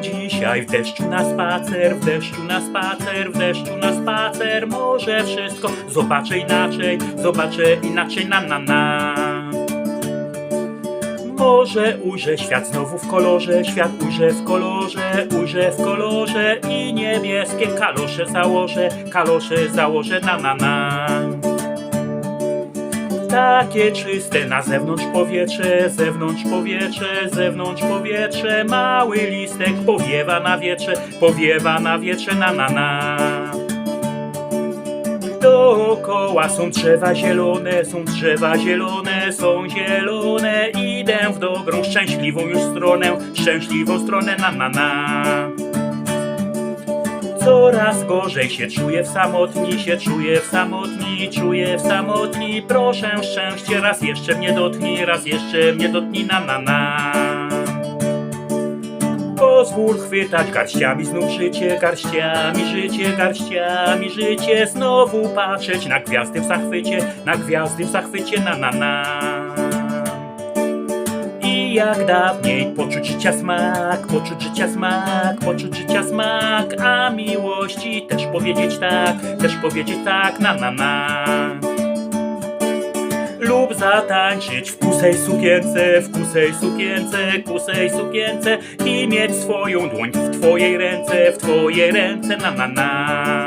Dzisiaj w deszczu na spacer, w deszczu na spacer, w deszczu na spacer, może wszystko zobaczę inaczej, zobaczę inaczej na na na. Może ujrzę świat znowu w kolorze, świat ujrzę w kolorze, ujrzę w kolorze i niebieskie kalosze założę, kalosze założę na na na. Takie czyste na zewnątrz powietrze, zewnątrz powietrze, zewnątrz powietrze, mały listek powiewa na wietrze, powiewa na wietrze na na na. Dookoła są drzewa zielone, są drzewa zielone, są zielone. Idę w dobrą, szczęśliwą już stronę, szczęśliwą stronę na na na. Coraz gorzej się czuję w samotni, się czuję w samotni, czuję w samotni. Proszę szczęście, raz jeszcze mnie dotknij, raz jeszcze mnie dotknij na na na. Pozwól chwytać garściami znów życie, garściami życie, garściami życie. Znowu patrzeć na gwiazdy w zachwycie, na gwiazdy w zachwycie, na na na. Jak dawniej poczuć życia smak, poczuć życia smak, poczuć życia smak, a miłości też powiedzieć tak, też powiedzieć tak, na na na. Lub zatańczyć w kusej sukience, w kusej sukience, kusej sukience i mieć swoją dłoń w twojej ręce, w twojej ręce, na na na.